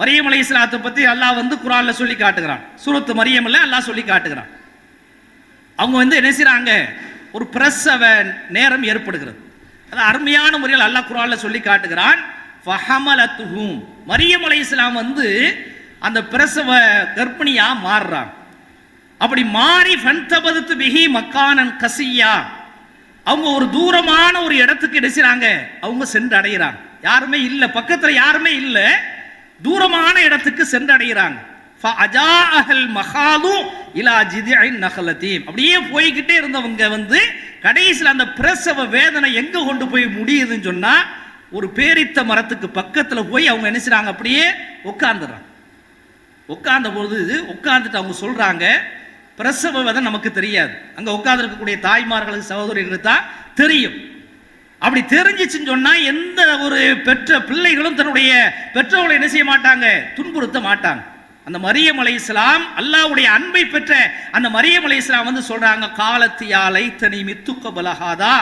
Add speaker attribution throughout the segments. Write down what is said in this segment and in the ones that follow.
Speaker 1: மரியம் அலி இஸ்லாத்தை பற்றி அல்லாஹ் வந்து குரானில் சொல்லி காட்டுகிறான். சூரத்து மரியம்ல அல்லாஹ் சொல்லி காட்டுகிறான். அவங்க வந்து என்ன செய்கிறாங்க ஒரு பிரசவ நேரம் ஏற்படுகிறது. அது அருமையான முறையில் அல்லாஹ் குரானில் சொல்லி காட்டுகிறான். ஃபஹமலத்துஹும். மரியம் அலி இஸ்லாம் வந்து அந்த பிரசவ கர்ப்பிணியாக மாறுறாங்க அப்படி மாறி ஃபன்தபதுத்து பிஹி மக்கானன் கசியா. அவங்க ஒரு தூரமான ஒரு இடத்துக்கு இடிச்சாங்க அவங்க சென்று அடைகிறாங்க யாருமே இல்லை. பக்கத்தில் யாருமே இல்லை. தூரமான இடத்துக்கு சென்றடைகிறாங்க. அப்படியே போய்கிட்டே இருந்தவங்க வந்து கடைசியில் அந்த பிரசவ வேதனை எங்க கொண்டு போய் முடியுதுன்னு சொன்னா ஒரு பேரித்த மரத்துக்கு பக்கத்துல போய் அவங்க என்ன செய்றாங்க? அப்படியே உட்கார்ந்துடுறாங்க. உட்கார்ந்த பொழுது உட்கார்ந்துட்டு அவங்க சொல்றாங்க பிரசவ வேதனை நமக்கு தெரியாது. அங்க உட்கார்ந்து இருக்கக்கூடிய தாய்மார்களுக்கு சகோதரிகளுக்கு தான் தெரியும். அப்படி தெரிஞ்சிச்சுன்னு சொன்னால் எந்த ஒரு பெற்ற பிள்ளைகளும் தன்னுடைய பெற்றோர்களை என்ன செய்ய மாட்டாங்க? துன்புறுத்த மாட்டாங்க. அந்த மரியம் அலை இஸ்லாம் அல்லாவுடைய அன்பை பெற்ற அந்த மரியம் அலை இஸ்லாம் வந்து சொல்கிறாங்க காலத்தியாலை தனி மித்துக்க பலகாதா?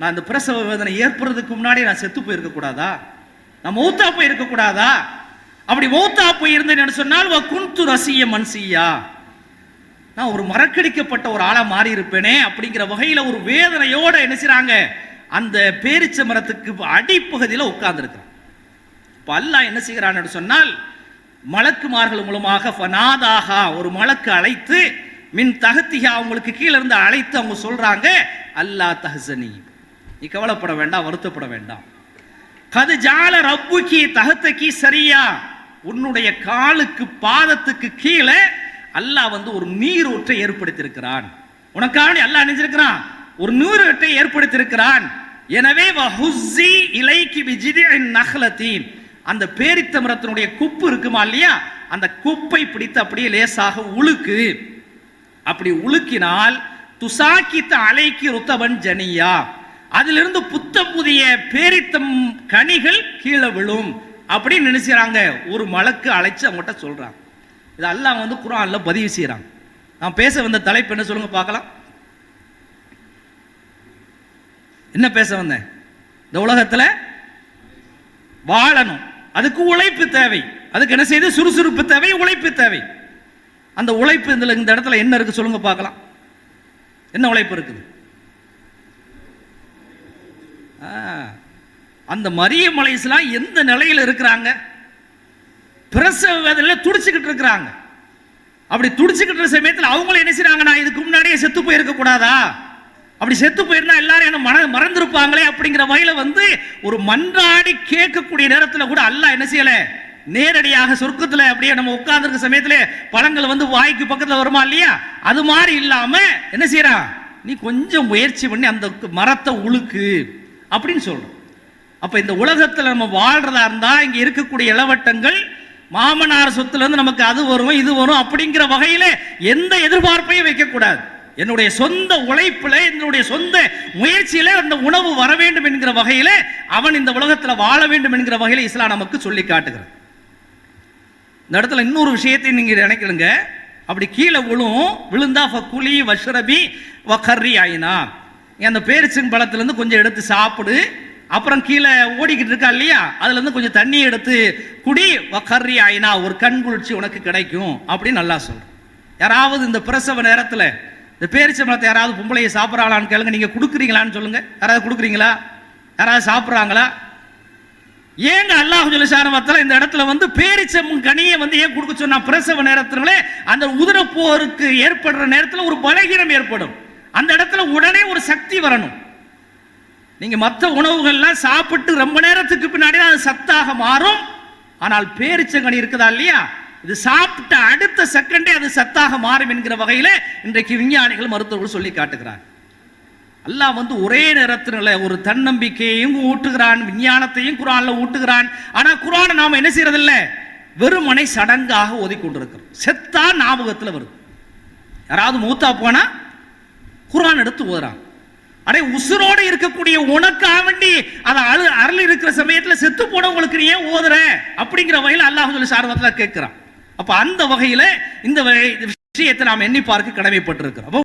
Speaker 1: நான் இந்த பிரசவ வேதனை ஏற்படுறதுக்கு முன்னாடி நான் செத்து போயிருக்க கூடாதா? நான் மௌத்தா போயிருக்க கூடாதா? அப்படி மௌத்தா போயிருந்தேன்னு சொன்னால் குன்து ரசிய மன்சியா. நான் ஒரு மறக்கடிக்கப்பட்ட ஒரு ஆளாக மாறி இருப்பேனே அப்படிங்கிற வகையில் ஒரு வேதனையோட என்ன செய்கிறாங்க அந்த பேரிச்ச மரத்துக்கு அடிப்பகுதியில் உட்கார்ந்துருக்கிறான். இப்போ அல்லாஹ் என்ன செய்கிறான்னு சொன்னால் மலக்குமார்கள் மூலமாக ஃபனாதாகா ஒரு மலக்கு அழைத்து மின் தகத்திகா அவங்களுக்கு கீழே இருந்து அழைத்து அவங்க சொல்கிறாங்க அல்லா தஹசனி. நீ கவலைப்பட வேண்டாம் வருத்தப்பட வேண்டாம். கது ஜால ரப்புக்கி தகத்தக்கி சரியா உன்னுடைய காலுக்கு பாதத்துக்கு கீழே அல்லாஹ் வந்து ஒரு நீரூற்றை ஏற்படுத்தியிருக்கிறான். உனக்காண்டி அல்லாஹ் நினைச்சிருக்கிறான் ஒரு நூறு வெட்டை ஏற்படுத்தியிருக்கிறான். எனவே வஹுஸ்ஸி இலைக்கி பிஜிதின் நகலத்தீன் அந்த பேரித்த மரத்தினுடைய குப்பு இருக்குமா இல்லையா? அந்த குப்பை பிடித்து அப்படியே லேசாக உழுக்கு. அப்படி உலுக்கினால் துசாக்கித்த அலைக்கு ருத்தவன் ஜனியா. அதிலிருந்து புத்த புதிய பேரித்தம் கனிகள் கீழே விழும். அப்படின்னு நினைச்சுறாங்க ஒரு மலக்கு அழைச்சு அவங்ககிட்ட சொல்றாங்க. இது வந்து குரான்ல பதிவு செய்கிறாங்க நான் பேச வந்த தலைப்பு என்ன சொல்லுங்க பார்க்கலாம். என்ன பேச வந்தேன்? இந்த உலகத்தில் வாழணும். அதுக்கு உழைப்பு தேவை. அதுக்கு என்ன செய்யுது சுறுசுறுப்பு தேவை உழைப்பு தேவை. அந்த உழைப்பு இந்த இந்த இடத்துல என்ன இருக்கு சொல்லுங்க பார்க்கலாம். என்ன உழைப்பு இருக்குது? அந்த மரியம் அலைஸ்லாம் எந்த நிலையில் இருக்கிறாங்க? பிரசவ வேதனையில் துடிச்சுக்கிட்டு இருக்கிறாங்க. அப்படி துடிச்சுக்கிட்டு இருக்கிற சமயத்தில் அவங்களும் என்ன செய்கிறாங்க நான் இதுக்கு முன்னாடியே செத்து போயிருக்க கூடாதா? அப்படி செத்து போயிருந்தா எல்லாரும் என்ன மன மறந்துருப்பாங்களே அப்படிங்கிற வகையில வந்து ஒரு மன்றாடி கேட்கக்கூடிய நேரத்தில் கூட அல்லா என்ன செய்யல? நேரடியாக சொர்க்கத்தில் அப்படியே நம்ம உட்கார்ந்துருக்க சமயத்தில் பழங்கள் வந்து வாய்க்கு பக்கத்தில் வருமா இல்லையா? அது மாதிரி இல்லாம என்ன செய்யறான்? நீ கொஞ்சம் முயற்சி பண்ணி அந்த மரத்தை உழுக்கு அப்படின்னு சொல்றோம். அப்ப இந்த உலகத்தில் நம்ம வாழ்றதா இருந்தா இங்க இருக்கக்கூடிய இளவட்டங்கள் மாமனார் சொத்துல இருந்து நமக்கு அது வரும் இது வரும் அப்படிங்கிற வகையில் எந்த எதிர்பார்ப்பையும் வைக்கக்கூடாது. என்னுடைய சொந்த உழைப்புல என்னுடைய சொந்த முயற்சியில அந்த உணவு வர வேண்டும் என்கிற வகையில அவன் இந்த உலகத்தில் வாழ வேண்டும் என்கிற வகையில் இஸ்லாம் நமக்கு சொல்லி காட்டுகிறது. இந்த இடத்துல இன்னொரு விஷயத்தை நீங்க நினைக்கிறீங்க அப்படி கீழே விழும் விழுந்தா குழி வஷ்ரபி வக்கர்ரி ஆயினா. அந்த பேரிச்சன் பழத்துலேருந்து கொஞ்சம் எடுத்து சாப்பிடு. அப்புறம் கீழே ஓடிக்கிட்டு இருக்கா இல்லையா? அதுலேருந்து கொஞ்சம் தண்ணி எடுத்து குடி. வக்கர்ரி ஆயினா ஒரு கண் குளிர்ச்சி உனக்கு கிடைக்கும் அப்படின்னு நல்லா சொல்கிறேன் யாராவது இந்த பிரசவ நேரத்தில் இந்த பேரிச்சம்பளத்தை யாராவது பொம்பளையை சாப்பிட்றாங்களான்னு கேளுங்க. நீங்க கொடுக்குறீங்களான்னு சொல்லுங்க. யாராவது கொடுக்குறீங்களா? யாராவது சாப்பிட்றாங்களா? ஏங்க அல்லாஹு ஜலிசானவத்தில் இந்த இடத்துல வந்து பேரிச்சம் கனியை வந்து ஏன் கொடுக்க சொன்னா? பிரசவ நேரத்துல அந்த உதிரப்போருக்கு ஏற்படுற நேரத்தில் ஒரு பலகீனம் ஏற்படும். அந்த இடத்துல உடனே ஒரு சக்தி வரணும். நீங்க மற்ற உணவுகள்லாம் சாப்பிட்டு ரொம்ப நேரத்துக்கு பின்னாடி அது சத்தாக மாறும். ஆனால் பேரிச்சங்கனி இருக்குதா இல்லையா? இது சாப்பிட்ட அடுத்த செகண்டே அது சத்தாக மாறும் என்கிற வகையில் இன்றைக்கு விஞ்ஞானிகள் மருத்துவர்கள் சொல்லி காட்டுகிறாங்க. அல்லாஹ் வந்து ஒரே நேரத்தில் ஒரு தன்னம்பிக்கையையும் ஊட்டுகிறான் விஞ்ஞானத்தையும் குரான்ல ஊட்டுகிறான். ஆனால் குரானை நாம் என்ன செய்யறதில்ல? வெறுமனை சடங்காக ஓதிக்கொண்டிருக்கிறோம். செத்தா ஞாபகத்தில் வருது. யாராவது மூத்தா போனா குரான் எடுத்து ஓதுறான். அடே உசுரோடு இருக்கக்கூடிய உனக்காக வேண்டி அதை அழு அருள் இருக்கிற சமயத்தில் செத்து போனவங்களுக்கு நீ ஏன் ஓதுற? அப்படிங்கிற வகையில் அல்லாஹ் சொல்லி சார்வத்தில் கேட்கிறான். அப்ப அந்த வகையில இந்த வகை- விஷயத்தை நாம் எண்ணி பார்க்க கடமைப்பட்டிருக்கிறோம்.